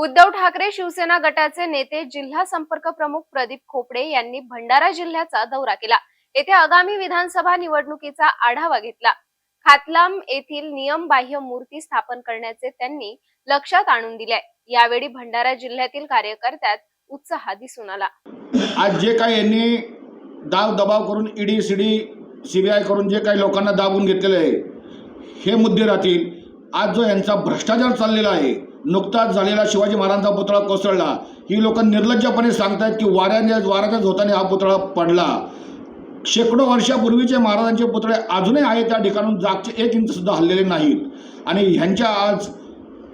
उद्धव ठाकरे शिवसेना गटाचे नेते जिल्हा संपर्क प्रमुख प्रदीप खोपडे यांनी भंडारा जिल्ह्याचा दौरा केला. येथे आगामी विधानसभा निवडणुकीचा आढावा घेतला. खातलाम येथील नियमबाह्य मूर्ती स्थापन करण्याचे त्यांनी लक्षात आणून दिले. यावेळी भंडारा जिल्ह्यातील कार्यकर्त्यात उत्साह दिसून आला. आज जे काही यांनी दाव दबाव करून ईडी सीडी सीबीआय करून जे काही लोकांना दाबून घेतलेले आहे हे मुद्दे राहतील. आज जो यांचा भ्रष्टाचार चाललेला आहे नुकताच झालेला शिवाजी महाराजांचा पुतळा कोसळला. ही लोक निर्लज्जपणे सांगतायत की वाऱ्याने वाऱ्याच्या झोताने हा पुतळा पडला. शेकडो वर्षापूर्वीचे महाराजांचे पुतळे अजूनही आहे त्या ठिकाणून जागचे एक इंचसुद्धा हल्लेले नाहीत. आणि ह्यांच्या आज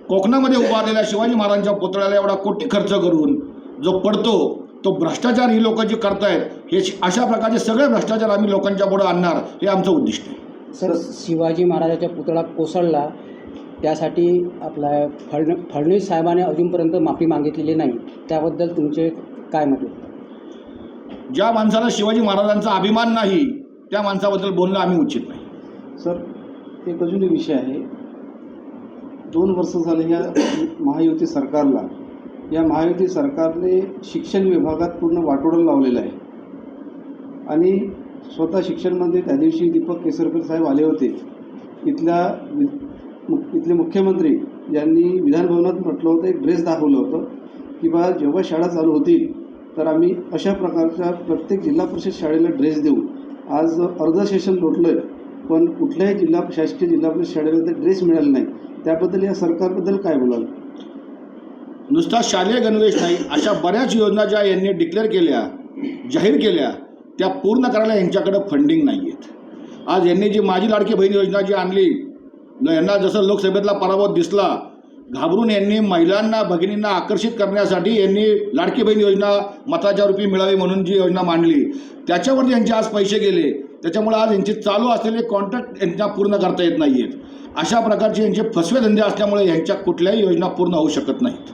कोकणामध्ये उभारलेल्या शिवाजी महाराजांच्या पुतळ्याला एवढा कोटी खर्च करून जो पडतो तो भ्रष्टाचार ही लोक जे करतायत हे अशा प्रकारचे सगळे भ्रष्टाचार आम्ही लोकांच्या पुढे आणणार हे आमचं उद्दिष्ट आहे. सर शिवाजी महाराजाच्या पुतळा कोसळला. त्यासाठी आपला फडण फडणवीस साहेबांनी अजूनपर्यंत माफी मागितलेली नाही. त्याबद्दल तुमचे काय मत आहे? ज्या माणसाला शिवाजी महाराजांचा अभिमान नाही त्या माणसाबद्दल बोलणं आम्ही उचित नाही. सर एक अजून विषय आहे. दोन वर्ष झाले या महायुती सरकारला. या महायुती सरकारने शिक्षण विभागात पूर्ण वाटोळं लावलेलं आहे. आणि स्वतः शिक्षणमंत्री त्या दिवशी दीपक केसरकर साहेब आले होते. इथल्या तिथले इथले मुख्यमंत्री यांनी विधानभवनात म्हटलं होतं एक ड्रेस दाखवलं होतं की बा जेव्हा शाळा चालू होतील तर आम्ही अशा प्रकारच्या प्रत्येक जिल्हा परिषद शाळेला ड्रेस देऊ. आज अर्ध सेशन लोटलं आहे पण कुठल्याही जिल्हा शासकीय जिल्हा परिषद शाळेला ते ड्रेस मिळाला नाही. त्याबद्दल या सरकारबद्दल काय बोलाल? नुसता शालेय गणवेश नाही अशा बऱ्याच योजना ज्या यांनी डिक्लेअर केल्या जाहीर केल्या त्या पूर्ण करायला यांच्याकडं फंडिंग नाही आहेत आज यांनी जी माझी लाडकी बहीण योजना जी आणली यांना जसं लोकसभेतला पराभव दिसला घाबरून यांनी महिलांना भगिनींना आकर्षित करण्यासाठी यांनी लाडकी बहीण योजना मताच्या रूपी मिळावी म्हणून जी योजना मांडली त्याच्यावरती यांचे आज पैसे गेले. त्याच्यामुळे आज यांचे चालू असलेले कॉन्ट्रॅक्ट यांना पूर्ण करता येत नाही आहेत अशा प्रकारचे यांचे फसवे धंदे असल्यामुळे यांच्या कुठल्याही योजना पूर्ण होऊ शकत नाहीत.